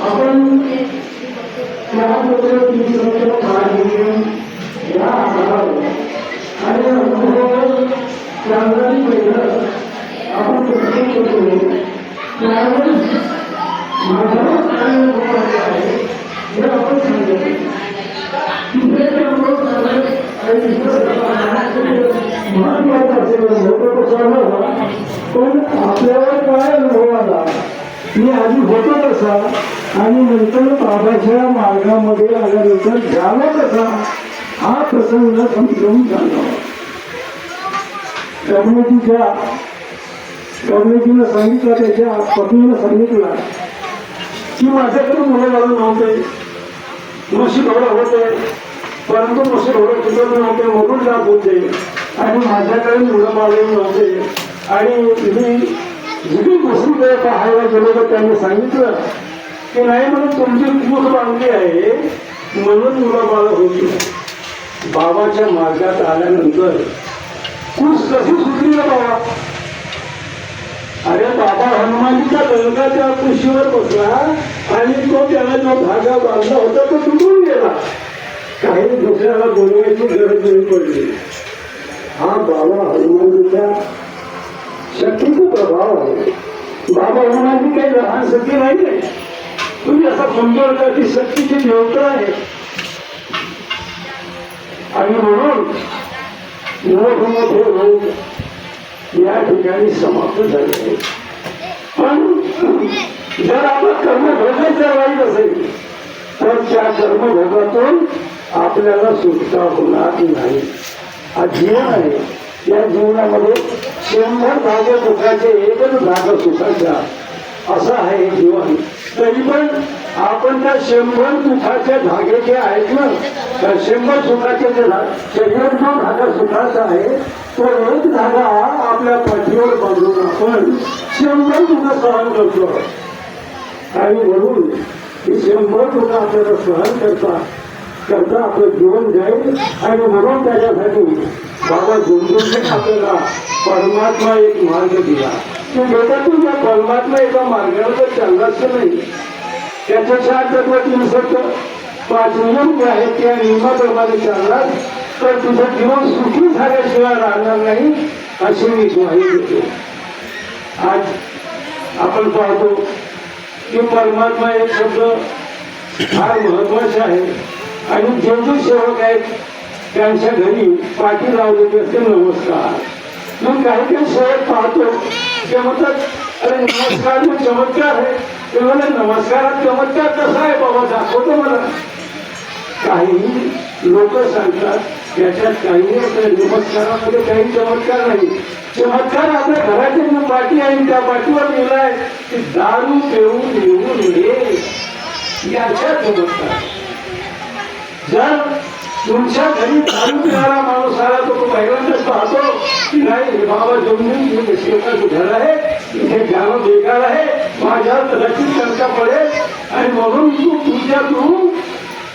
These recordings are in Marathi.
आपण त्याबद्दल तुमचं काळजी या आधारावर आणि अनुभव चांगली वेगळं आपण प्रत्येक करतो त्यावेळेस माझा काय अनुभव आहे हे आपण सांगितलं तिथे ते अनुभव सांगायचे आणि दुसरं महत्वाचं असेल महत्वाचं पण आपल्याला काय अनुभव आला मी आधी होतो कसा आणि नंतर बाबाच्या मार्गामध्ये आल्यानंतर झाला कसा हा प्रसंग समजून झाला कमलेजीच्या कमलेजीनं सांगितलं त्याच्या पत्नीनं सांगितलं की माझ्याकडे मुलं लागून नव्हते म्हशी घोडं होते परंतु म्हशी घोडं टिकत नव्हते म्हणून जात होते आणि माझ्याकडे मुलं मारून नव्हते. आणि मी जिथे दुसरीकडे पाहायला गेलो तर त्यांनी सांगितलं की नाही म्हणून तुमची कूस बांधली आहे म्हणून मुलं बाळ होती. बाबाच्या मार्गात आल्यानंतर कुस कशी सुटली ना बाबा? अरे बाबा हनुमानजीच्या गंगाच्या कुशीवर बसला आणि तो त्याला जो धागा बांधला होता तो तुटून गेला. काही दुसऱ्याला बोलवायची गरज नाही पडली. हा बाबा हनुमानजीचा शक्तीचा प्रभाव आहे. बाबा हनुमानजी काही लहान शक्ती नाही आहे तुम्ही असं समजून का ती शक्तीची देवता आहे आणि म्हणून मोठ मोठे लोक या ठिकाणी समाप्त झाले आहेत. पण जर आपण कर्मभोगच जर वाईट असेल तर त्या कर्मभोगातून आपल्याला सुटका होणार नाही. हा जीवन आहे. या जीवनामध्ये शंभर भाग दुःखाचे एकच भाग सुखाचा. असं आहे जीवन. तरी पण आपण त्या शंभर दुःखाच्या धागे जे आहेत ना त्या शंभर सुखाचे जे शरीर शंभर जो धागा सुखाचा आहे तो एक धागा आपल्या पाठीवर बांधून आपण शंभर दुःख सहन करतो. आणि म्हणून ही शंभर दुःख आपल्याला सहन करतात. त्यांचं आपलं जीवन जाईल आणि म्हणून त्याच्यासाठी बाबा गुंतवणूक आपल्याला परमात्मा एक मार्ग दिला. की बेटा तू परमात्मा एका मार्गावर तर चाललाच नाही. त्याच्या चार तत्व तीन सत्य पाच नियम जे आहेत त्या नियमाप्रमाणे चालणार. तर तुझं जीवन सुखी झाल्याशिवाय राहणार नाही अशी मी ग्वाही देतो. आज आपण पाहतो की परमात्मा एक शब्द फार महत्त्वाचे आहे. आणि जे जे सेवक आहेत त्यांच्या घरी पाठी लावलेली असते नमस्कार. मग काही काही सेवक पाहतो ते म्हणतात अरे नमस्कार में चमत्कार आहे. ते मला नमस्कारात चमत्कार कसा आहे बाबा? दाखवतो मला. काही लोक सांगतात त्याच्यात काही नमस्कारामध्ये काही चमत्कार नाही. चमत्कार आपल्या घराची जी पाठी आहे त्या पाठीवर लिहिलाय की दारू पिऊन येऊन ये याच्या चमत्कार जर तुमच्या घरी दारू माणूस आला तर तो पहिल्यांदाच पाहतो की नाही हे बाबा जमून हे घर आहे इथे जाणं बेकार आहे माझ्यावर कदाचित चर्चा पडेल आणि म्हणून तू तुझ्यातून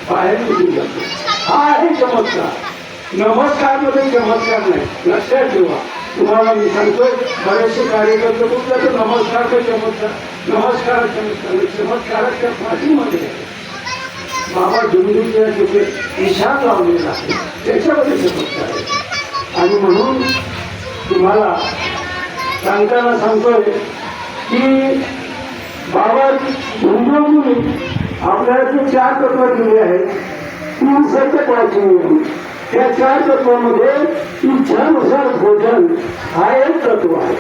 बाहेर निघून जातो हा आहे चमत्कार नमस्कारमध्ये चमत्कार नाही लक्षात ठेवा तुम्हाला मी सांगतोय बरेचसे कार्यकर्ते कुठल्या तर नमस्कार चमत्कार नमस्कार चमत्कार चमत्काराच्या पाठीमध्ये आहे. बाबा डुंगरीच्या तिथे निशाण लावलेला आहे. त्याच्यामध्ये चमत्कार आहे. आणि म्हणून तुम्हाला सांगताना सांगतोय की बाबा डुंगरमुनी आपल्याला जे चार तत्व दिले आहेत तीन सत्य पाच नियम त्या चार तत्वामध्ये इच्छानुसार भोजन हा एक तत्व आहे.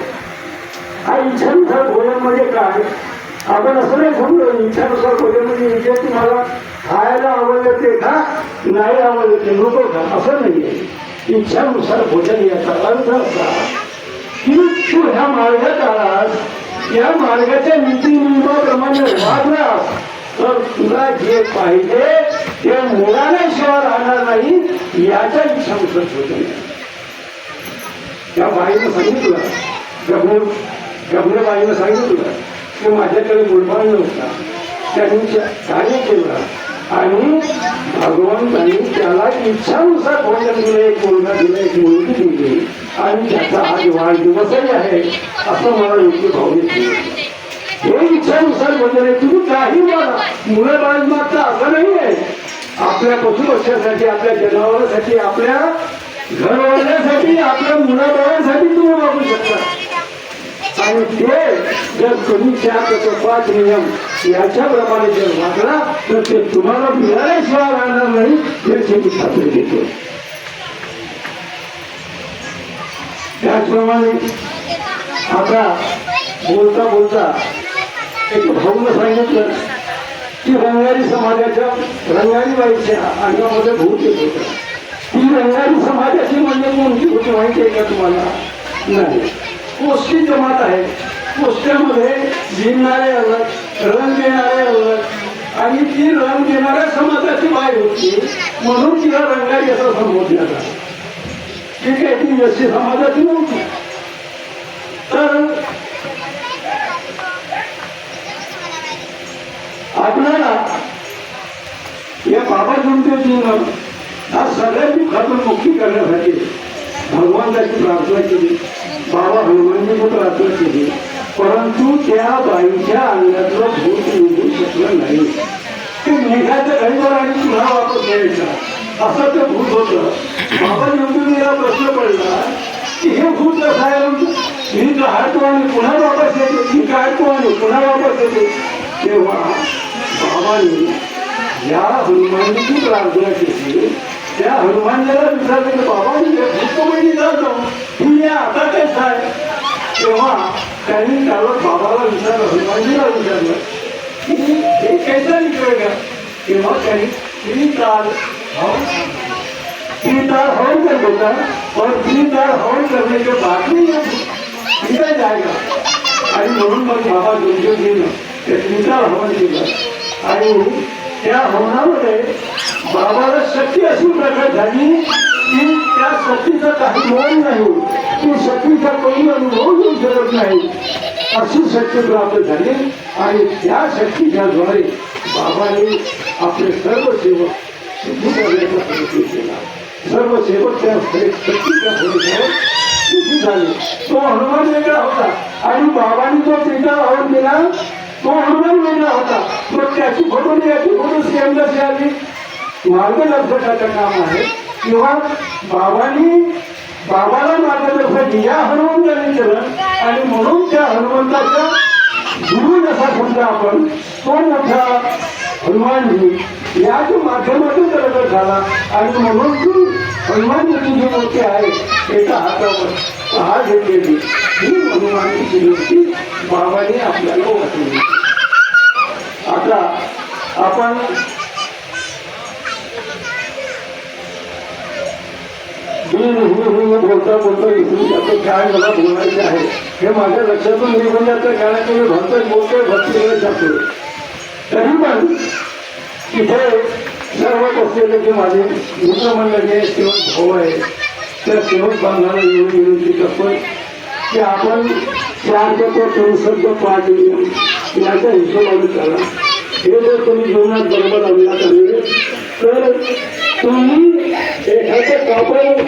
हा इच्छानुसार भोजन म्हणजे काय? आपण असं नाही समजलो इच्छानुसार भोजन म्हणजे इथे तुम्हाला खायला आवडते का नाही आवडते नको का असं नाहीये. इच्छानुसार भोजन याचा अर्थ असा की तू ह्या मार्गात आलास या मार्गाच्या नीती नियमाप्रमाणे वागलास तर तुला जे पाहिजे ते मुलाने शिवाय राहणार नाही याच्या इच्छानुसार भोजन या. त्या बाईनं सांगितलं गमने गमने बाईनं सांगितलं की माझ्याकडे मुलबाळ नव्हता. त्यांनी कार्य केलं. आणि भगवंतांनी त्याला इच्छानुसार भोजन दिलं एक मुलगा दिला. एक मुलगी दिली वाढदिवसही आहे असं मला योग्य भाव देते हे इच्छानुसार म्हणजे तुम्ही काही बघा मुलं बाळ मात्र असं नाही आहे. आपल्या पशुपक्ष्यासाठी आपल्या जनावरांसाठी आपल्या घरवाल्यासाठी आपल्या मुलाबाळांसाठी तुम्ही वापरू शकता. आणि ते जर तुम्ही चार पाच नियम याच्याप्रमाणे जर वागला तर ते तुम्हाला मिळाल्याशिवाय राहणार नाही याची मी खात्री देतो त्याचप्रमाणे आता बोलता बोलता एक भाऊनं सांगितलं की रंगारी समाजाच्या रंगारी बाईच्या अंगामध्ये भूत येत होतं. ती रंगारी समाजाची म्हणजे कोणती होती माहिती आहे का तुम्हाला? नाही. पोस्टी जमात आहे. पोस्ट्यामध्ये जिंकणारे अलग रंग देणारे अलग. आणि ती रंग देणाऱ्या समाजाची बाय होती. म्हणून तिला रंगारी असं संबोधण्यात आलं ठीक आहे ती एसटी समाजाची नव्हती. तर आपल्याला या बाबा जुमतेजीनं हा सगळ्यांची मुक्ती करण्यासाठी भगवंताची प्रार्थना केली. बाबा निघायचं घडीवर आणि पुन्हा वापस घ्यायचा असं ते भूत होतं. बाबा जुमतेजीला प्रश्न पडला की हे भूत कसं आहे म्हणजे? मी काढतो आणि पुन्हा वापस येते. मी काढतो आणि पुन्हा वापस येते. तेव्हा बाबांनी या हनुमानची प्रार्थना केली. त्या हनुमानला विचारलं की बाबा मी भूतमध्ये जातो. ही या आता कसं आहे तेव्हा त्यांनी त्याला बाबाला विचारलं हनुमानजीला विचारलं की हे कैसा निकलेगा तेव्हा त्यांनी तीन ताल तीन ताल हवन कर देता और तीन ताल हवन करने के बाद में ये निकल जाएगा आणि म्हणून मग बाबा दुर्योधीनं ते तीन हवन केलं आणि त्या हवनामध्ये बाबाला शक्ती अशी प्रकट झाली की त्या शक्तीचा काही मोल नाही. ती शक्तीचा कोणी अनुभव घेऊ शकत नाही. अशी शक्ती प्राप्त झाली आणि त्या शक्तीच्या द्वारे बाबाने आपले सर्व सेवक सिद्धी प्रयत्न केला. सर्व सेवक त्या शक्तीच्या भरोश्यावर सिद्धी झाले. तो हनुमान वेगळा होता. आणि बाबांनी तो त्रिकाळ आवड दिला. तो हनुमान वेगळा होता. मग त्याची फोटो याची फोटो सेम कशी आली. मार्गदर्शकाचं काम आहे. किंवा बाबांनी बाबाला मार्गदर्शन या हनुमंताने केलं आणि म्हणून त्या हनुमंताच्या गुरु जसा समजा आपण तो मोठा हनुमानजी याच्या माध्यमातून प्रकट झाला. आणि म्हणून ती हनुमानजीची जी मूर्ती आहे त्याचा हातावर हा घेतलेली. ही हनुमानजीची मूर्ती बाबाने आपल्याला वाटलेली आता आपण मी नेहमी बोलता बोलता विसरून जातो काय मला बोलायचे आहे. हे माझ्या लक्षातून निघून जातं कारण की मी भक्त बोलतोय भरती जातो तरी पण इथे सर्व बसलेले जे माझे मित्रमंडळी आहे सेवक भाऊ आहे त्या सेवक बांधवाला येऊन विनंती करतो की आपण चार तत्व संसर्ग पाच याच्या हिशोबाने करा. हे जर तुम्ही जीवनात बरोबर आणण्यात आले तर तुम्ही एखादं कापड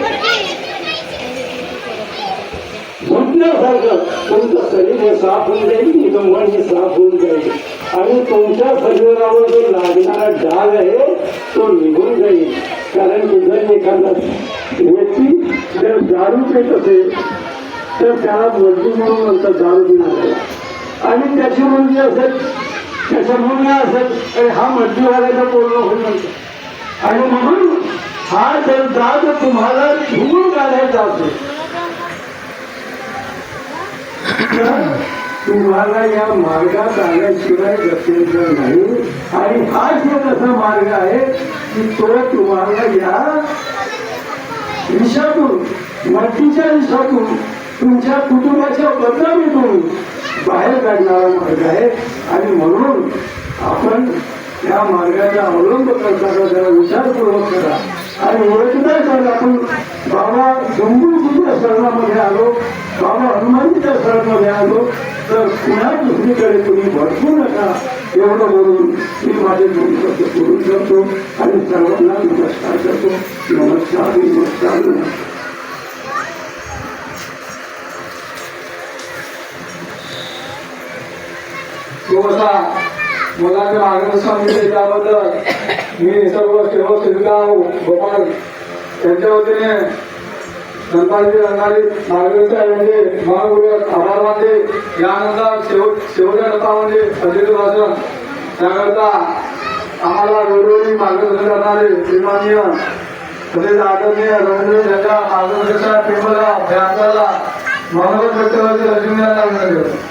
घुटण्यासारखं तुमचं शरीर हे साफ होऊन जाईल तुमचं मन हे साफ होऊन जाईल. आणि तुमच्या शरीरावर जो लागणारा डाग आहे तो निघून जाईल. कारण की एखादा व्यक्ती जर दारू पेट असेल तर त्याला मजबूत म्हणून नंतर दारू देणार आणि त्याची मुलगी असेल त्याच्या मुलगा असेल अरे हा मर्जीवाल्याचा पूर्ण होईल आणि म्हणून हा जर दाग तुम्हाला धुवून काढायचा असेल तुम्हाला या मार्गात आल्याशिवाय गत्यंतर नाही. आणि हा जो असा मार्ग आहे की तो तुम्हाला या विषातून मट्टीच्या विषातून तुमच्या कुटुंबाच्या बदनामीतून बाहेर काढणारा मार्ग आहे. आणि म्हणून आपण त्या मार्गाचा अवलंब करताना जरा विचारपूर्वक करा. आणि ओळखता आपण बाबा गंगूजीच्या शरणामध्ये आलो. बाबा हनुमानजीच्या शरणामध्ये आलो. तर पुन्हा दुसरीकडे तुम्ही भरपूर नका. एवढं बोलून मी माझे दोन शब्द करतो आणि सर्वांना नमस्कार करतो. नमस्कार नमस्कार नमस्कार. मला तर आग्रह सांगितले त्याबद्दल मी सर्व सेवा शिरगाव गोपाल त्यांच्या वतीने गणपती रंगारी मार्गदर्शन म्हणजे मनपूर्वक आभार मानले यानंतर शेवट शेवटच्या म्हणजे अतिथी भाषण. त्याकरता आम्हाला वेळोवेळी मार्गदर्शन करणारे श्रीमाननीय तसेच आदरणीय रवींद्र यांच्या मार्गदर्शनात प्रेमला भयांकाला मनोगत व्यक्त करते लक्ष्मी यांना विनंती करतो